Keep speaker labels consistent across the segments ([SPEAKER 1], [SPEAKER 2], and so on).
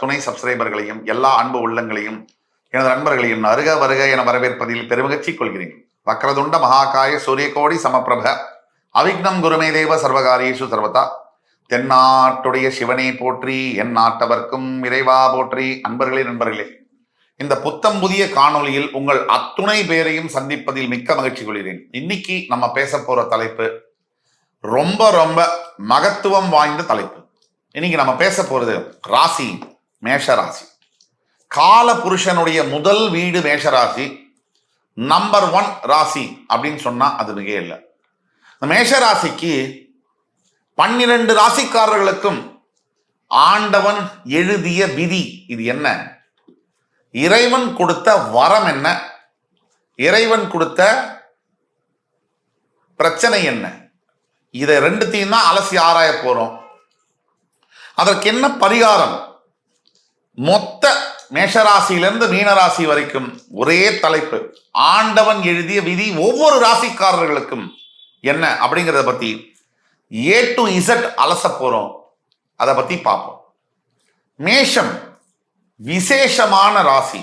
[SPEAKER 1] துணை சப்ஸ்கிரைபர்களையும் எல்லா அன்பு உள்ளங்களையும் எனது நண்பர்களையும் அருக வருக என வரவேற்பதில் பெருமகிழ்ச்சி கொள்கிறேன். வக்ரதுண்ட மகாகாய சூரியகோடி சமப்பிரப அவிக்னம் குருமே தேவ சர்வகாரியேஷு சர்வதா தென்னாட்டுடைய சிவனை போற்றி என் நாட்டவர்க்கும் இறைவா போற்றி. அன்பர்களே நண்பர்களே இந்த புத்தம் புதிய காணொளியில் உங்கள் அத்துணை பேரையும் சந்திப்பதில் மிக்க மகிழ்ச்சி கொள்கிறேன். இன்னைக்கு நம்ம பேச போற தலைப்பு ரொம்ப ரொம்ப மகத்துவம் வாய்ந்த தலைப்பு. இன்னைக்கு நம்ம பேச போறது ராசி. மேஷ ராசி கால புருஷனுடைய முதல் வீடு மேஷ ராசி நம்பர் ஒன் ராசி அப்படின்னு சொன்னா அது மிக இல்லை. இந்த மேஷ ராசிக்கு பன்னிரண்டு ராசிக்காரர்களுக்கும் ஆண்டவன் எழுதிய விதி இது என்ன? இறைவன் கொடுத்த வரம் என்ன? இறைவன் கொடுத்த பிரச்சனை என்ன? இதை ரெண்டுத்தையும் தான் அலசி ஆராய போறோம். அதற்கு என்ன பரிகாரம்? மொத்த மேஷராசியிலிருந்து மீனராசி வரைக்கும் ஒரே தலைப்பு. ஆண்டவன் எழுதிய விதி ஒவ்வொரு ராசிக்காரர்களுக்கும் என்ன அப்படிங்கிறத பத்தி ஏ டு இசட் அலச போறோம். அதை பத்தி பார்ப்போம். மேஷம் விசேஷமான ராசி.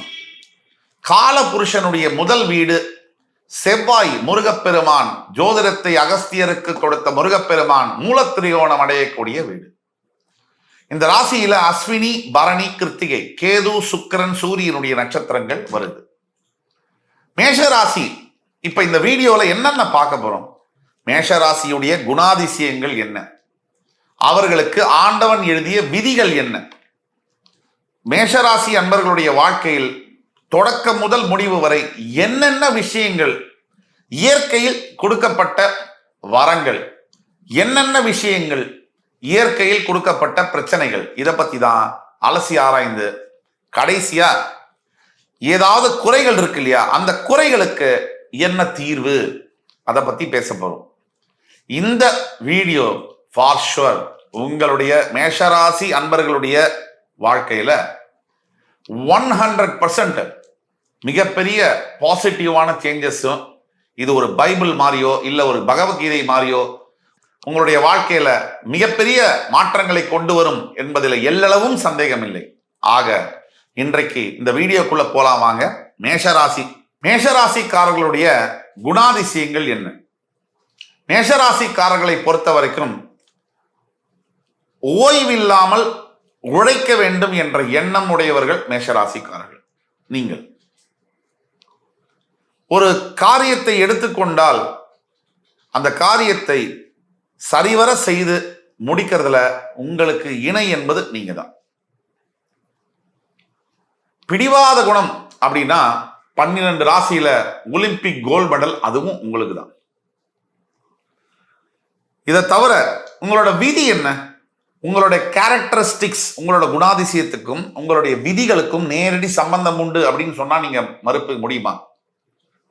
[SPEAKER 1] கால புருஷனுடைய முதல் வீடு செவ்வாய் முருகப்பெருமான். ஜோதிடத்தை அகஸ்தியருக்கு கொடுத்த முருகப்பெருமான் மூலத்திரியோணம் அடையக்கூடிய வீடு. இந்த ராசியில அஸ்வினி பரணி கிருத்திகை கேது சுக்கிரன் சூரியனுடைய நட்சத்திரங்கள் வருது. மேஷ ராசி இப்ப இந்த வீடியோல என்னென்ன பார்க்க போறோம்? மேஷ ராசியுடைய குணாதிசயங்கள் என்ன? அவர்களுக்கு ஆண்டவன் எழுதிய விதிகள் என்ன? மேஷராசி அன்பர்களுடைய வாழ்க்கையில் தொடக்கம் முதல் முடிவு வரை என்னென்ன விஷயங்கள்? இயற்கையில் கொடுக்கப்பட்ட வரங்கள். என்னென்ன விஷயங்கள்? இயற்கையில் கொடுக்கப்பட்ட பிரச்சனைகள். இதை பத்தி தான் அலசி ஆராய்ந்து கடைசியா ஏதாவது குறைகள் இருக்கு இல்லையா? அந்த குறைகளுக்கு என்ன தீர்வு? அதை பத்தி பேச போறோம். இந்த வீடியோ ஃபார் ஷுவர் உங்களுடைய மேஷராசி அன்பர்களுடைய வாழ்க்கையில ஒன் ஹண்ட்ரட் பர்சன்ட் மிகப்பெரிய பாசிட்டிவான சேஞ்சஸும் இது ஒரு பைபிள் மாதிரியோ இல்லை ஒரு பகவத்கீதை மாதிரியோ உங்களுடைய வாழ்க்கையில மிகப்பெரிய மாற்றங்களை கொண்டு வரும் என்பதில் எல்லளவும் சந்தேகமில்லை. ஆக இன்றைக்கு இந்த வீடியோக்குள்ள போலாம் வாங்க. மேஷராசி மேஷராசிக்காரர்களுடைய குணாதிசயங்கள் என்ன? மேஷராசிக்காரர்களை பொறுத்த வரைக்கும் ஓய்வில்லாமல் உழைக்க வேண்டும் என்ற எண்ணம் உடையவர்கள் மேஷராசிக்காரர்கள். நீங்கள். ஒரு காரியத்தை எடுத்துக்கொண்டால் அந்த காரியத்தை சரிவர செய்து முடிக்கிறதுல உங்களுக்கு இணை என்பது நீங்க தான் பிடிவாத குணம் அப்படின்னா பன்னிரண்டு ராசியில ஒலிம்பிக் கோல்ட் மெடல் அதுவும் உங்களுக்கு தான் இதை தவிர உங்களோட விதி என்ன? உங்களுடைய கேரக்டரிஸ்டிக்ஸ் உங்களோட குணாதிசயத்துக்கும் உங்களுடைய விதிகளுக்கும் நேரடி சம்பந்தம் உண்டு அப்படின்னு சொன்னா நீங்க மறுக்க முடியுமா?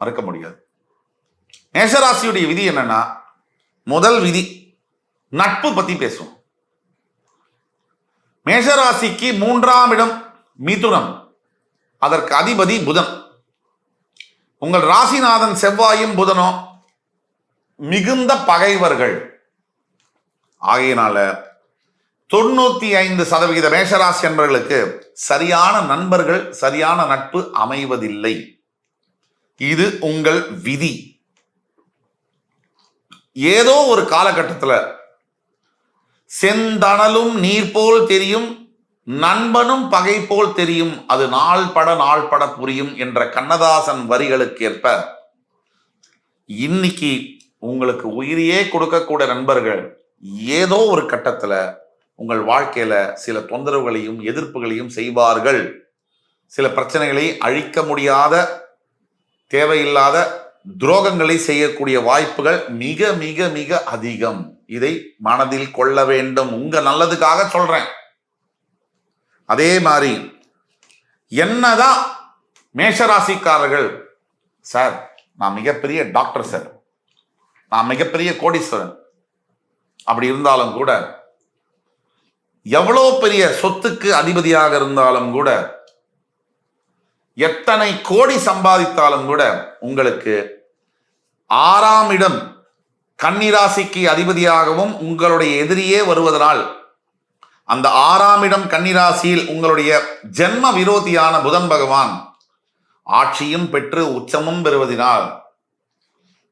[SPEAKER 1] மறுக்க முடியாது. மேஷராசியுடைய விதி என்னன்னா முதல் விதி நட்பு பத்தி பேசுவோம். மேஷராசிக்கு மூன்றாம் இடம் மிதுனம். அதற்கு அதிபதி புதன். உங்கள் ராசிநாதன் செவ்வாயும் புதனும் மிகுந்த பகைவர்கள். ஆகையினால தொண்ணூத்தி ஐந்து சதவிகித மேஷராசி என்பவர்களுக்கு சரியான நண்பர்கள் சரியான நட்பு அமைவதில்லை. இது உங்கள் விதி. ஏதோ ஒரு காலகட்டத்தில் செந்தணலும் நீர் போல் தெரியும் நண்பனும் பகை போல் தெரியும் அது நாள் பட நாள் பட புரியும் என்ற கண்ணதாசன் வரிகளுக்கு ஏற்ப இன்னைக்கு உங்களுக்கு உயிரையே கொடுக்கக்கூடிய நண்பர்கள் ஏதோ ஒரு கட்டத்துல உங்கள் வாழ்க்கையில சில தொந்தரவுகளையும் எதிர்ப்புகளையும் செய்வார்கள். சில பிரச்சனைகளை அழிக்க முடியாத தேவையில்லாத துரோகங்களை செய்யக்கூடிய வாய்ப்புகள் மிக மிக மிக அதிகம். இதை மனதில் கொள்ள வேண்டும். உங்க நல்லதுக்காக சொல்றேன். அதே மாதிரி என்னதான் மேஷராசிக்காரர்கள் சார் நான் மிகப்பெரிய டாக்டர் சார் நான் மிகப்பெரிய கோடீஸ்வரன். அப்படி இருந்தாலும் கூட எவ்வளோ பெரிய சொத்துக்கு அதிபதியாக இருந்தாலும் கூட எத்தனை கோடி சம்பாதித்தாலும் கூட உங்களுக்கு ஆறாம் இடம் கன்னிராசிக்கு அதிபதியாகவும் உங்களுடைய எதிரியே வருவதனால் அந்த ஆறாம் இடம் கன்னிராசியில் உங்களுடைய ஜென்ம விரோதியான புதன் பகவான் ஆட்சியும் பெற்று உச்சமும் பெறுவதினால்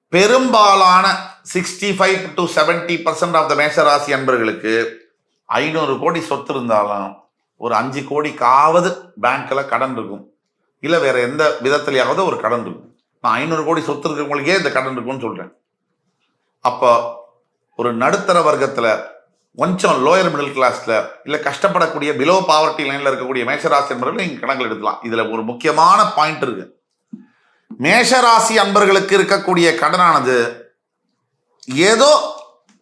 [SPEAKER 1] பெரும்பாலான sixty five to seventy percent of the மேஷராசி அன்பர்களுக்கு ஐநூறு கோடி சொத்து இருந்தாலும் ஒரு அஞ்சு கோடிக்காவது பேங்க்ல கடன் இருக்கும். இல்லை வேற எந்த விதத்திலேயாவது ஒரு கடன் இருக்கும். நான் ஐநூறு கோடி சொத்து இருக்கிறவங்களுக்கே இந்த கடன் இருக்கும்னு சொல்றேன். அப்போ ஒரு நடுத்தர வர்க்கத்தில் கொஞ்சம் லோயர் மிடில் கிளாஸ்ல இல்லை கஷ்டப்படக்கூடிய பிலோ பாவர்ட்டி லைன்ல இருக்கக்கூடிய மேஷராசி அன்பர்கள் நீங்கள் கணக்கில் எடுக்கலாம். இதுல ஒரு முக்கியமான பாயிண்ட் இருக்கு. மேஷராசி அன்பர்களுக்கு இருக்கக்கூடிய கடனானது ஏதோ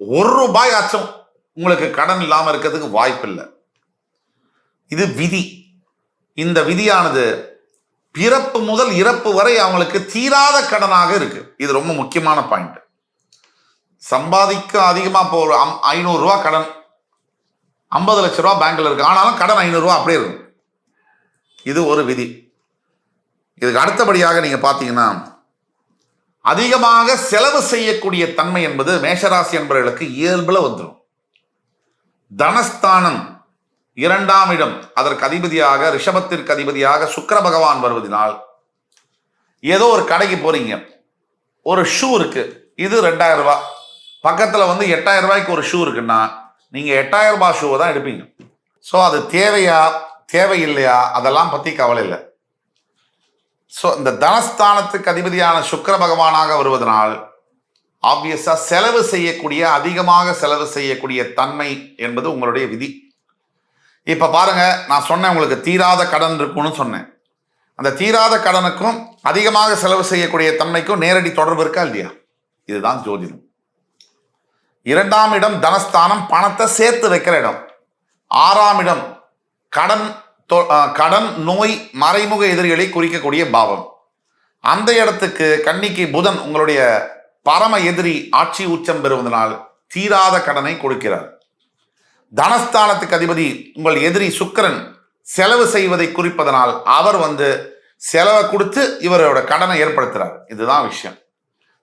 [SPEAKER 1] ஒரு ரூபாய் ஆச்சும் உங்களுக்கு கடன் இல்லாமல் இருக்கிறதுக்கு வாய்ப்பு இல்லை இது விதி. இந்த விதியானது பிறப்பு முதல் இறப்பு வரை அவங்களுக்கு தீராத கடனாக இருக்கு. இது ரொம்ப முக்கியமான பாயிண்ட் சம்பாதிக்க அதிகமா இப்போ ஒரு ஐநூறு ஐநூறுரூவா கடன். ஐம்பது லட்ச ரூபா பேங்க்ல இருக்கு. ஆனாலும் கடன் ஐநூறுரூவா அப்படியே இருக்கும். இது ஒரு விதி. இதுக்கு அடுத்தபடியாக நீங்க பார்த்தீங்கன்னா அதிகமாக செலவு செய்யக்கூடிய தன்மை என்பது மேஷராசி என்பவர்களுக்கு இயல்புல வந்துடும் தனஸ்தானம் இரண்டாம் இடம் அதற்கு அதிபதியாக ரிஷபத்திற்கு அதிபதியாக சுக்கர பகவான் வருவதனால் ஏதோ ஒரு கடைக்கு போறீங்க. ஒரு ஷூ இருக்கு. இது ரெண்டாயிரம் ரூபாய். பக்கத்தில் வந்து எட்டாயிரம் ரூபாய்க்கு ஒரு ஷூ இருக்குன்னா நீங்கள் எட்டாயிரம் ரூபாய் ஷூவை தான் எடுப்பீங்க. ஸோ அது தேவையா தேவையில்லையா அதெல்லாம் பற்றி கவலை இல்லை. ஸோ இந்த தனஸ்தானத்துக்கு அதிபதியான சுக்கர பகவானாக வருவதனால் ஆப்வியஸாக செலவு செய்யக்கூடிய அதிகமாக செலவு செய்யக்கூடிய தன்மை என்பது உங்களுடைய விதி. இப்போ பாருங்க நான் சொன்னேன் உங்களுக்கு தீராத கடன் இருக்கும்னு சொன்னேன். அந்த தீராத கடனுக்கும் அதிகமாக செலவு செய்யக்கூடிய தன்மைக்கும் நேரடி தொடர்பு இருக்கா இல்லையா? இதுதான் ஜோதிடம். இரண்டாம் இடம் தனஸ்தானம் பணத்தை சேர்த்து வைக்கிற இடம். ஆறாம் இடம் கடன் தொ- கடன் நோய் மறைமுக எதிரிகளை குறிக்கக்கூடிய பாவம். அந்த இடத்துக்கு கன்னிக்கு புதன் உங்களுடைய பரம எதிரி ஆட்சி உச்சம் பெறுவதனால் தீராத கடனை கொடுக்கிறார். தனஸ்தானத்துக்கு அதிபதி உங்கள் எதிரி சுக்கிரன் செலவு செய்வதை குறிப்பதனால் அவர் வந்து செலவை கொடுத்து இவரோட கடனை ஏற்படுத்துறார். இதுதான் விஷயம்.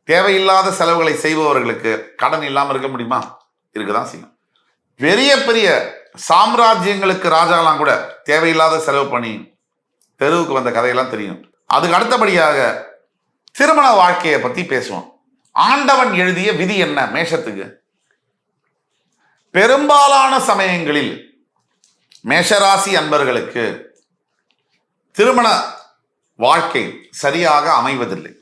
[SPEAKER 1] தேவையில்லாத செலவுகளை செய்பவர்களுக்கு கடன் இல்லாமல் இருக்க முடியுமா? இருக்குதான் செய்யும். பெரிய பெரிய சாம்ராஜ்யங்களுக்கு ராஜாலாம் கூட தேவையில்லாத செலவு பண்ணி தெருவுக்கு வந்த கதையெல்லாம் தெரியும். அதுக்கு அடுத்தபடியாக திருமண வாழ்க்கையை பத்தி பேசுவோம். ஆண்டவன் எழுதிய விதி என்ன? மேஷத்துக்கு. பெரும்பாலான சமயங்களில் மேஷராசி அன்பர்களுக்கு திருமண வாழ்க்கை சரியாக அமைவதில்லை.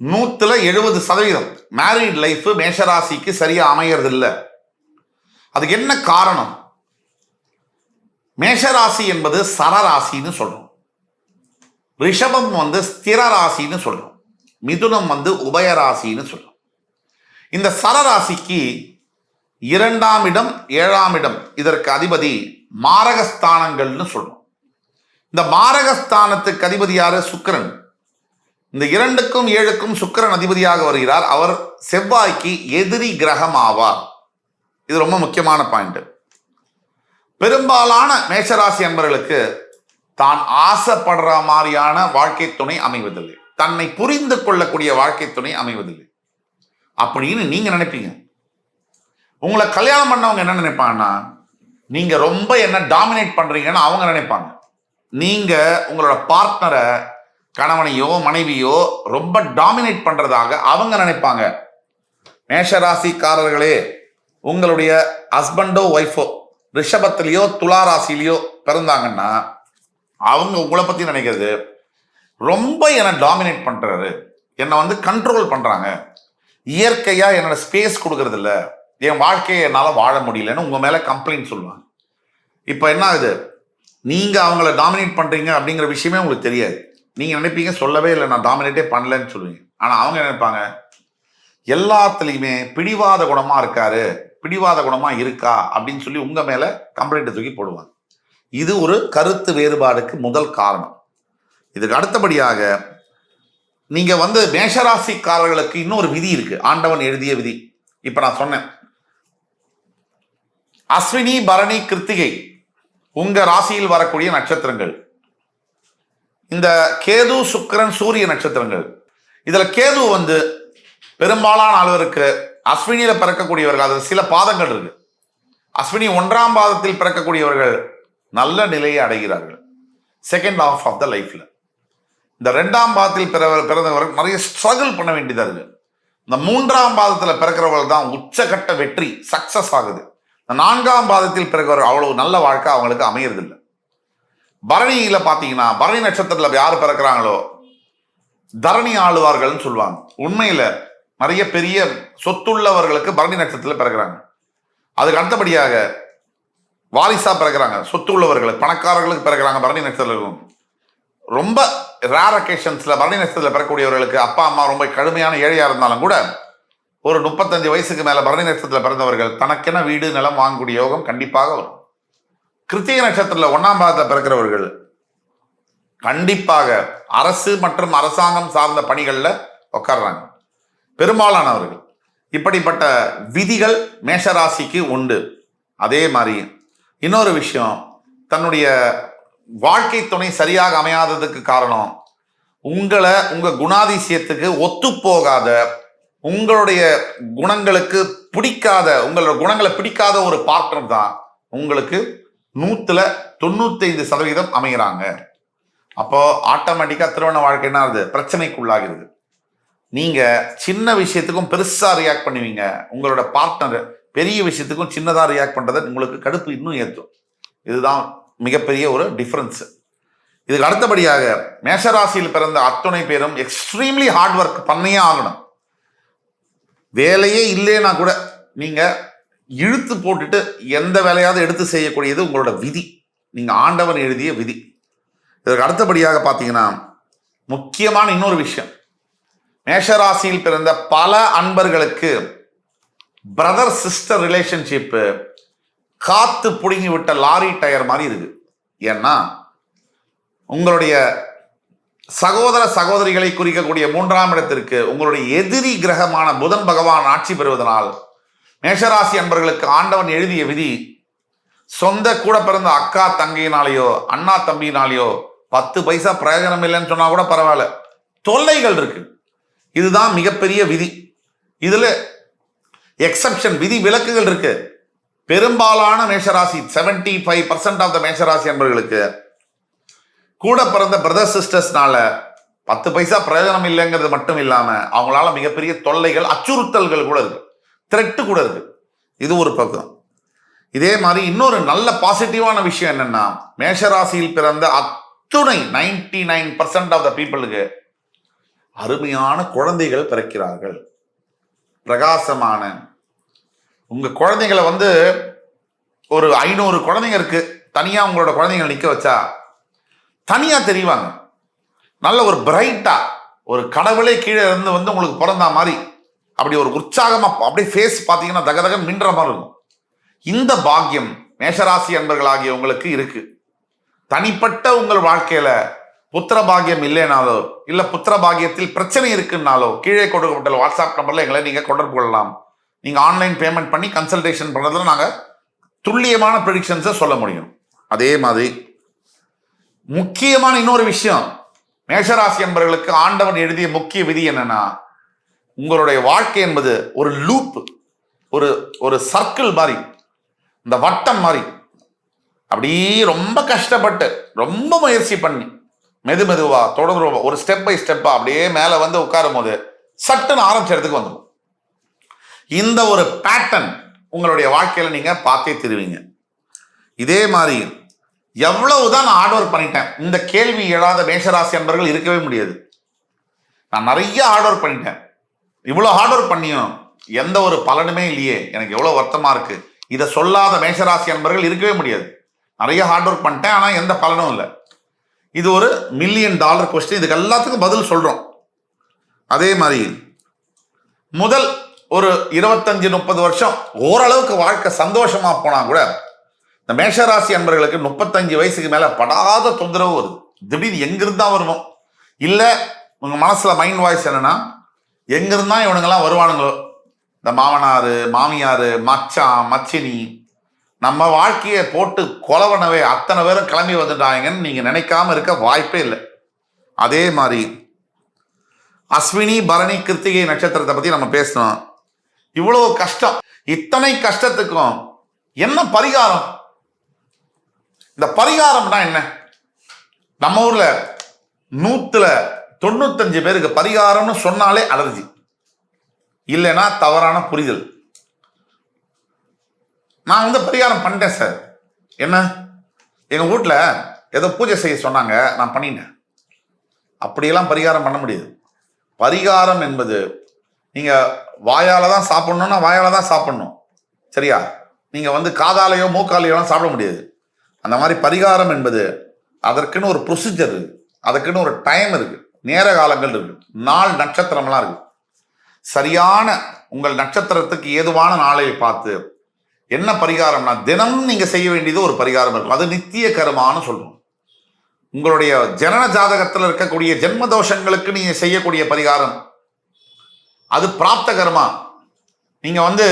[SPEAKER 1] நூத்துல எழுபது சதவீதம் மேரிட் லைஃப் மேஷராசிக்கு சரியா அமையறதில்லை. அதுக்கு என்ன காரணம்? மேஷராசி என்பது சரராசின்னு சொல்றோம். ரிஷபம் வந்து ஸ்திர ராசின்னு சொல்றோம். மிதுனம் வந்து உபயராசின்னு சொல்றோம். இந்த சரராசிக்கு இரண்டாம் இடம் ஏழாம் இடம் இதற்கு அதிபதி மாரகஸ்தானங்கள்னு சொல்றோம். இந்த மாரகஸ்தானத்துக்கு அதிபதி யாரு? சுக்கிரன். இந்த இரண்டுக்கும் ஏழுக்கும் சுக்கிரன் அதிபதியாக வருகிறார். அவர் செவ்வாய்க்கு எதிரி கிரகம் ஆவார். இது ரொம்ப முக்கியமான பாயிண்ட். பெரும்பாலான மேஷராசி அன்பர்களுக்கு தான் ஆசைப்படுற மாதிரியான வாழ்க்கை துணை அமைவதில்லை. தன்னை புரிந்து கொள்ளக்கூடிய வாழ்க்கை துணை அமைவதில்லை. அப்படின்னு நீங்க நினைப்பீங்க. உங்களை கல்யாணம் பண்ணவங்க என்ன நினைப்பாங்கன்னா நீங்க ரொம்ப என்ன டாமினேட் பண்றீங்கன்னு அவங்க நினைப்பாங்க. நீங்க உங்களோட பார்ட்னரை கணவனையோ மனைவியோ ரொம்ப டாமினேட் பண்றதாக அவங்க நினைப்பாங்க. மேஷராசிக்காரர்களே உங்களுடைய ஹஸ்பண்டோ ஒய்ஃபோ ரிஷபத்திலேயோ துலா ராசிலேயோ பிறந்தாங்கன்னா அவங்க உங்களை பத்தி நினைக்கிறது ரொம்ப என்னை டாமினேட் பண்றாரு என்னை வந்து கண்ட்ரோல் பண்றாங்க. இயற்கையா என்னோட ஸ்பேஸ் கொடுக்கறது என் வாழ்க்கையை என்னால் வாழ முடியலன்னு உங்கள் மேலே கம்ப்ளைண்ட் சொல்லுவாங்க. இப்போ என்ன ஆகுது? நீங்கள் அவங்கள டாமினேட் பண்ணுறீங்க அப்படிங்கிற விஷயமே உங்களுக்கு தெரியாது. நீங்கள் நினைப்பீங்க சொல்லவே இல்லை நான் டாமினேட்டே பண்ணலன்னு சொல்லுவீங்க. ஆனால் அவங்க என்ன நினைப்பாங்க? எல்லாத்துலேயுமே பிடிவாத குணமாக இருக்காரு பிடிவாத குணமாக இருக்கா அப்படின்னு சொல்லி உங்கள் மேலே கம்ப்ளைண்ட்டை தூக்கி போடுவாங்க. இது ஒரு கருத்து வேறுபாடுக்கு முதல் காரணம். இதுக்கு அடுத்தபடியாக நீங்கள் வந்து மேஷராசிக்காரர்களுக்கு இன்னொரு விதி இருக்குது ஆண்டவன் எழுதிய விதி. இப்போ நான் சொன்னேன் அஸ்வினி பரணி கிருத்திகை உங்க ராசியில் வரக்கூடிய நட்சத்திரங்கள். இந்த கேது சுக்கிரன் சூரிய நட்சத்திரங்கள். இதுல கேது வந்து பெரும்பாலான அளவிற்கு அஸ்வினியில பிறக்கக்கூடியவர்கள். அது சில பாதங்கள் இருக்கு. அஸ்வினி ஒன்றாம் பாதத்தில் பிறக்கக்கூடியவர்கள் நல்ல நிலையை அடைகிறார்கள். செகண்ட் ஹாஃப் ஆஃப் த லைஃப்ல இந்த ரெண்டாம் பாதத்தில் பிற பிறந்தவர்கள் நிறைய ஸ்ட்ரகிள் பண்ண வேண்டியதாக இருக்கு. இந்த மூன்றாம் பாதத்தில் பிறக்கிறவர்கள் தான் உச்சகட்ட வெற்றி சக்சஸ் ஆகுது. நான்காம் பாதத்தில் பிறகு அவ்வளவு நல்ல வாழ்க்கை அவங்களுக்கு அமையறதில்லை. பரணியில பாத்தீங்கன்னா பரணி நட்சத்திரத்துல யார் பிறக்கிறாங்களோ தரணி ஆளுவார்கள்னு சொல்லுவாங்க. உண்மையில நிறைய பெரிய சொத்துள்ளவர்களுக்கு பரணி நட்சத்திரத்துல பிறக்கிறாங்க. அதுக்கு அடுத்தபடியாக வாரிசா பிறக்கிறாங்க. சொத்து உள்ளவர்களுக்கு பணக்காரர்களுக்கு பிறக்கிறாங்க பரணி நட்சத்திரம் ரொம்ப ரேர் அக்கேஷன்ஸ்ல பரணி நட்சத்திரத்தில் பிறக்கக்கூடியவர்களுக்கு அப்பா அம்மா ரொம்ப கடுமையான ஏழையா இருந்தாலும் கூட ஒரு முப்பத்தஞ்சு வயசுக்கு மேல பரணி நட்சத்திரத்தில் பிறந்தவர்கள் தனக்கென வீடு நிலம் வாங்கக்கூடிய யோகம் கண்டிப்பாக வரும். கிருத்திக நட்சத்திரத்தில் ஒன்னாம் பாதத்தில் பிறக்கிறவர்கள் கண்டிப்பாக அரசு மற்றும் அரசாங்கம் சார்ந்த பணிகளில் உட்கார்றாங்க பெரும்பாலானவர்கள். இப்படிப்பட்ட விதிகள் மேஷராசிக்கு உண்டு. அதே மாதிரி இன்னொரு விஷயம் தன்னுடைய வாழ்க்கை துணை சரியாக அமையாததுக்கு காரணம் உங்களை உங்கள் குணாதிசயத்துக்கு ஒத்துப்போகாத உங்களுடைய குணங்களுக்கு பிடிக்காத உங்களோட குணங்களை பிடிக்காத ஒரு பார்ட்னர் தான் உங்களுக்கு நூத்துல தொண்ணூத்தைந்து சதவீதம் அமைகிறாங்க அப்போ ஆட்டோமேட்டிக்கா திருமண வாழ்க்கை என்ன ஆகுது? பிரச்சனைக்குள்ளாகிறது. நீங்க சின்ன விஷயத்துக்கும் பெருசா ரியாக்ட் பண்ணுவீங்க. உங்களோட பார்ட்னர் பெரிய விஷயத்துக்கும் சின்னதா ரியாக்ட் பண்றதை உங்களுக்கு கடுப்பு இன்னும் ஏற்றும் இதுதான் மிகப்பெரிய ஒரு டிஃபரன்ஸ் இதுக்கு அடுத்தபடியாக மேஷராசியில் பிறந்த அத்துணை பேரும் எக்ஸ்ட்ரீம்லி ஹார்ட் ஒர்க் பண்ணியே ஆகணும். வேலையே இல்லைன்னா கூட நீங்க இழுத்து போட்டுட்டு எந்த வேலையாவது எடுத்து செய்யக்கூடியது உங்களோட விதி. நீங்க ஆண்டவன் எழுதிய விதி. இதற்கு அடுத்தபடியாக பார்த்தீங்கன்னா முக்கியமான இன்னொரு விஷயம். மேஷராசியில் பிறந்த பல அன்பர்களுக்கு பிரதர் சிஸ்டர் ரிலேஷன்ஷிப்பு காத்து பிடுங்கி விட்ட லாரி டயர் மாதிரி இருக்கு. ஏன்னா உங்களுடைய சகோதர சகோதரிகளை குறிக்கக்கூடிய மூன்றாம் இடத்திற்கு உங்களுடைய எதிரி கிரகமான புதன் பகவான் ஆட்சி பெறுவதனால் மேஷராசி அன்பர்களுக்கு ஆண்டவன் எழுதிய விதி சொந்த கூட பிறந்த அக்கா தங்கையினாலேயோ அண்ணா தம்பியினாலேயோ பத்து பைசா பிரயோஜனம் இல்லைன்னு சொன்னா கூட பரவாயில்ல. தொல்லைகள் இருக்கு. இதுதான் மிகப்பெரிய விதி. இதுல எக்ஸப்ஷன் விதி விலக்குகள் இருக்கு. பெரும்பாலான மேஷராசி 75% ஃபைவ் பர்சன்ட் ஆஃப் த மேஷராசி அன்பர்களுக்கு கூட பிறந்த பிரதர் சிஸ்டர்ஸ்னால பத்து பைசா பிரயோஜனம் இல்லைங்கிறது மட்டும் இல்லாம அவங்களால மிகப்பெரிய தொல்லைகள் அச்சுறுத்தல்கள் கூட இருக்கு. த்ரெட்டு கூட இருக்கு. இது ஒரு பக்கம். இதே மாதிரி இன்னொரு நல்ல பாசிட்டிவான விஷயம் என்னன்னா மேஷராசியில் பிறந்த அத்துணை 99% நைன் பர்சன்ட் ஆஃப் த பீப்புளுக்கு அருமையான குழந்தைகள் பிறக்கிறார்கள். பிரகாசமான. உங்க குழந்தைங்களை வந்து ஒரு ஐநூறு குழந்தைங்க இருக்கு. தனியா உங்களோட குழந்தைங்களை நிக்க வச்சா தனியா தெரிவாங்க. நல்ல ஒரு பிரைட்டா ஒரு கடவுளே கீழே இருந்து வந்து உங்களுக்கு பிறந்தா மாதிரி அப்படி ஒரு உற்சாகமாக அப்படியே ஃபேஸ் பார்த்தீங்கன்னா தகதகன் மின்ற மாதிரி இருக்கும். இந்த பாக்கியம் மேஷராசி அன்பர்களாகிய உங்களுக்கு இருக்கு. தனிப்பட்ட உங்கள் வாழ்க்கையில புத்திர பாக்கியம் இல்லைனாலோ இல்லை புத்திர பாகியத்தில் பிரச்சனை இருக்குன்னாலோ கீழே கொடுக்கப்பட்ட வாட்ஸ்அப் நம்பரில் எங்களை நீங்கள் தொடர்பு கொள்ளலாம். நீங்கள் ஆன்லைன் பேமெண்ட் பண்ணி கன்சல்டேஷன் பண்ணுறதுல நாங்கள் துல்லியமான ப்ரெடிக்ஷன்ஸை சொல்ல முடியும். அதே மாதிரி முக்கியமான இன்னொரு விஷயம். மேஷராசி என்பவர்களுக்கு ஆண்டவன் எழுதிய முக்கிய விதி என்னன்னா உங்களுடைய வாழ்க்கை என்பது ஒரு லூப் ஒரு ஒரு சர்க்கிள் மாதிரி இந்த வட்டம் மாதிரி. அப்படியே ரொம்ப கஷ்டப்பட்டு ரொம்ப முயற்சி பண்ணி மெது மெதுவா தொடர்ந்து ஒரு ஸ்டெப் பை ஸ்டெப்பா அப்படியே மேலே வந்து உட்காரும் போது சட்டுன்னு ஆரம்பிச்ச இடத்துக்கு வந்துடும் இந்த ஒரு பேட்டர்ன் உங்களுடைய வாழ்க்கையில நீங்க பார்த்தே திருவீங்க. இதே மாதிரி எவ்வளவுதான் நான் ஹார்ட் ஒர்க் பண்ணிட்டேன் இந்த கேள்வி எழாத மேஷராசி அன்பர்கள் இருக்கவே முடியாது. நான் நிறைய ஹார்ட் ஒர்க் பண்ணிட்டேன். இவ்வளோ ஹார்ட் ஒர்க் பண்ணியும் எந்த ஒரு பலனுமே இல்லையே. எனக்கு எவ்வளோ வருத்தமாக இருக்கு. இதை சொல்லாத மேஷராசி அன்பர்கள் இருக்கவே முடியாது. நிறைய ஹார்ட் ஒர்க் பண்ணிட்டேன் ஆனால் எந்த பலனும் இல்லை. இது ஒரு மில்லியன் டாலர் கொஸ்டின் இதுக்கு எல்லாத்துக்கும் பதில் சொல்கிறோம் அதே மாதிரி முதல் ஒரு இருபத்தஞ்சு முப்பது வருஷம் ஓரளவுக்கு வாழ்க்கை சந்தோஷமாக போனால் கூட இந்த மேஷராசி அன்பர்களுக்கு முப்பத்தஞ்சு வயசுக்கு மேல படாத தொந்தரவு வருது. திடீர்னு எங்கிருந்தா வருவோம். இல்ல உங்க மனசுல மைண்ட் வாய்ஸ் என்னன்னா எங்கிருந்தா இவனுங்கெல்லாம் வருவானுங்களோ? இந்த மாமனாரு மாமியாரு மச்சான் மச்சினி நம்ம வாழ்க்கையை போட்டு கொலவனவே அத்தனை பேரும் கிளம்பி வந்துட்டாங்கன்னு நீங்க நினைக்காம இருக்க வாய்ப்பே இல்லை. அதே மாதிரி அஸ்வினி பரணி கிருத்திகை நட்சத்திரத்தை பத்தி நம்ம பேசணும். இவ்வளவு கஷ்டம். இத்தனை கஷ்டத்துக்கும் என்ன பரிகாரம்? இந்த பரிகாரம்னா என்ன? நம்ம ஊர்ல நூத்துல தொண்ணூத்தஞ்சு பேருக்கு பரிகாரம்னு சொன்னாலே அலர்ஜி. இல்லைன்னா தவறான புரிதல். நான் வந்து பரிகாரம் பண்ணிட்டேன் சார். என்ன? எங்கள் வீட்ல ஏதோ பூஜை செய்ய சொன்னாங்க நான் பண்ணிட்டேன். அப்படியெல்லாம் பரிகாரம் பண்ண முடியாது. பரிகாரம் என்பது நீங்கள் வாயால் தான் சாப்பிட்ணுன்னா வாயால் தான் சாப்பிட்ணும். சரியா? நீங்கள் வந்து காதாலையோ மூக்காலையோலாம் சாப்பிட முடியாது. அந்த மாதிரி பரிகாரம் என்பது அதற்குன்னு ஒரு ப்ரொசீஜர் இருக்கு. அதுக்குன்னு ஒரு டைம் இருக்கு. நேர காலங்கள் இருக்கு. நாள் நட்சத்திரம்லாம் இருக்கு. சரியான உங்கள் நட்சத்திரத்துக்கு ஏதுவான நாளை பார்த்து என்ன பரிகாரம்னா தினம் நீங்கள் செய்ய வேண்டியது ஒரு பரிகாரம் இருக்கும். அது நித்திய கருமான்னு சொல்றோம். உங்களுடைய ஜனன ஜாதகத்தில் இருக்கக்கூடிய ஜென்ம தோஷங்களுக்கு நீங்கள் செய்யக்கூடிய பரிகாரம். அது பிராப்த கர்மா. நீங்கள் வந்து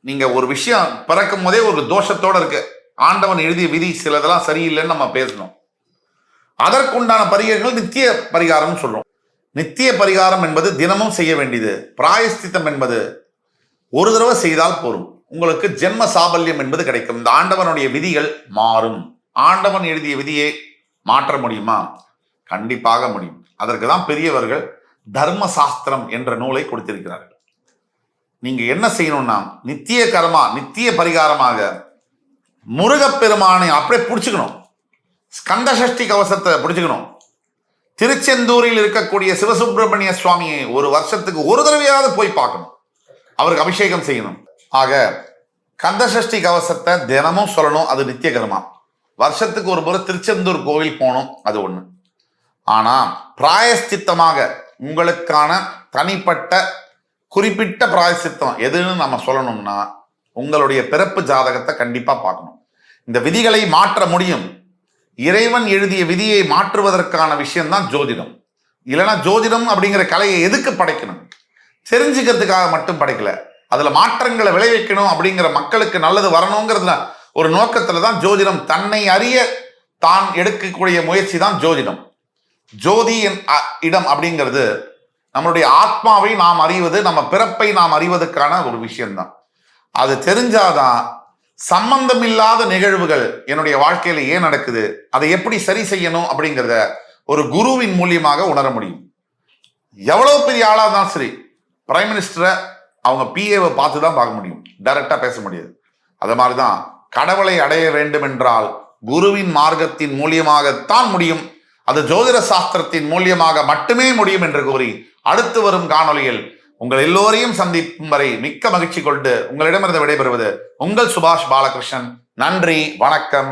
[SPEAKER 1] நீங்கள் ஒரு விஷயம் பிறக்கும் போதே ஒரு தோஷத்தோடு இருக்குது ஆண்டவன் எழுதிய விதி சிலதெல்லாம் சரியில்லைன்னு நம்ம பேசணும். அதற்குண்டான பரிகாரங்கள் நித்திய பரிகாரம்னு சொல்றோம். நித்திய பரிகாரம் என்பது தினமும் செய்ய வேண்டியது. பிராயஸ்தித்தம் என்பது ஒரு தடவை செய்தால் போரும். உங்களுக்கு ஜென்ம சாபல்யம் என்பது கிடைக்கும். இந்த ஆண்டவனுடைய விதிகள் மாறும். ஆண்டவன் எழுதிய விதியை மாற்ற முடியுமா? கண்டிப்பாக முடியும். அதற்கு தான் பெரியவர்கள் தர்ம சாஸ்திரம் என்ற நூலை கொடுத்திருக்கிறார்கள். நீங்க என்ன செய்யணும்னா நித்திய கர்மா நித்திய பரிகாரமாக முருகப்பெருமானை அப்படியே பிடிச்சிக்கணும். ஸ்கந்த சஷ்டி கவசத்தை பிடிச்சிக்கணும். திருச்செந்தூரில் இருக்கக்கூடிய சிவசுப்பிரமணிய சுவாமியை ஒரு வருஷத்துக்கு ஒரு தடவையாவது போய் பார்க்கணும். அவருக்கு அபிஷேகம் செய்யணும். ஆக கந்தசஷ்டி கவசத்தை தினமும் சொல்லணும். அது நித்திய கர்மா வருஷத்துக்கு ஒரு முறை திருச்செந்தூர் கோவில் போகணும். அது ஒண்ணு. ஆனா பிராயஸ்தித்தமாக உங்களுக்கான தனிப்பட்ட குறிப்பிட்ட பிராயசித்தம் எதுன்னு நம்ம சொல்லணும்னா உங்களுடைய பிறப்பு ஜாதகத்தை கண்டிப்பா பார்க்கணும். இந்த விதிகளை மாற்ற முடியும். இறைவன் எழுதிய விதியை மாற்றுவதற்கான விஷயம்தான் ஜோதிடம். இல்லைன்னா ஜோதிடம் அப்படிங்கிற கலையை எதுக்கு படைக்கணும்? தெரிஞ்சுக்கிறதுக்காக மட்டும் படைக்கல. அதுல மாற்றங்களை விளைவிக்கணும் அப்படிங்கிற மக்களுக்கு நல்லது வரணுங்கிறதுல ஒரு நோக்கத்துல தான் ஜோதிடம். தன்னை அறிய தான் எடுக்கக்கூடிய முயற்சி தான் ஜோதிடம். ஜோதி என் அ- இடம் அப்படிங்கிறது நம்மளுடைய ஆத்மாவை நாம் அறிவது நம்ம பிறப்பை நாம் அறிவதற்கான ஒரு விஷயம்தான். அது தெரிஞ்சாதான் சம்பந்தம் இல்லாத நிகழ்வுகள் என்னுடைய வாழ்க்கையில ஏன் நடக்குது? அதை எப்படி சரி செய்யணும் அப்படிங்கிறத ஒரு குருவின் மூலியமாக உணர முடியும். எவ்வளவு பெரிய ஆளா இருந்தாலும் சரி பிரைம் மினிஸ்டரை அவங்க பிஏவை பார்த்து தான் பார்க்க முடியும். டைரக்டா பேச முடியாது. அது மாதிரி தான் கடவுளை அடைய வேண்டும் என்றால் குருவின் மார்க்கத்தின் மூலியமாகத்தான் முடியும். அது ஜோதிட சாஸ்திரத்தின் மூலியமாக மட்டுமே முடியும் என்று கூறி அடுத்து வரும் காணொலியில் உங்கள் எல்லோரையும் சந்திக்கும் வரை மிக்க மகிழ்ச்சி கொண்டு உங்களிடமிருந்து விடைபெறுவது உங்கள் சுபாஷ் பாலகிருஷ்ணன். நன்றி வணக்கம்.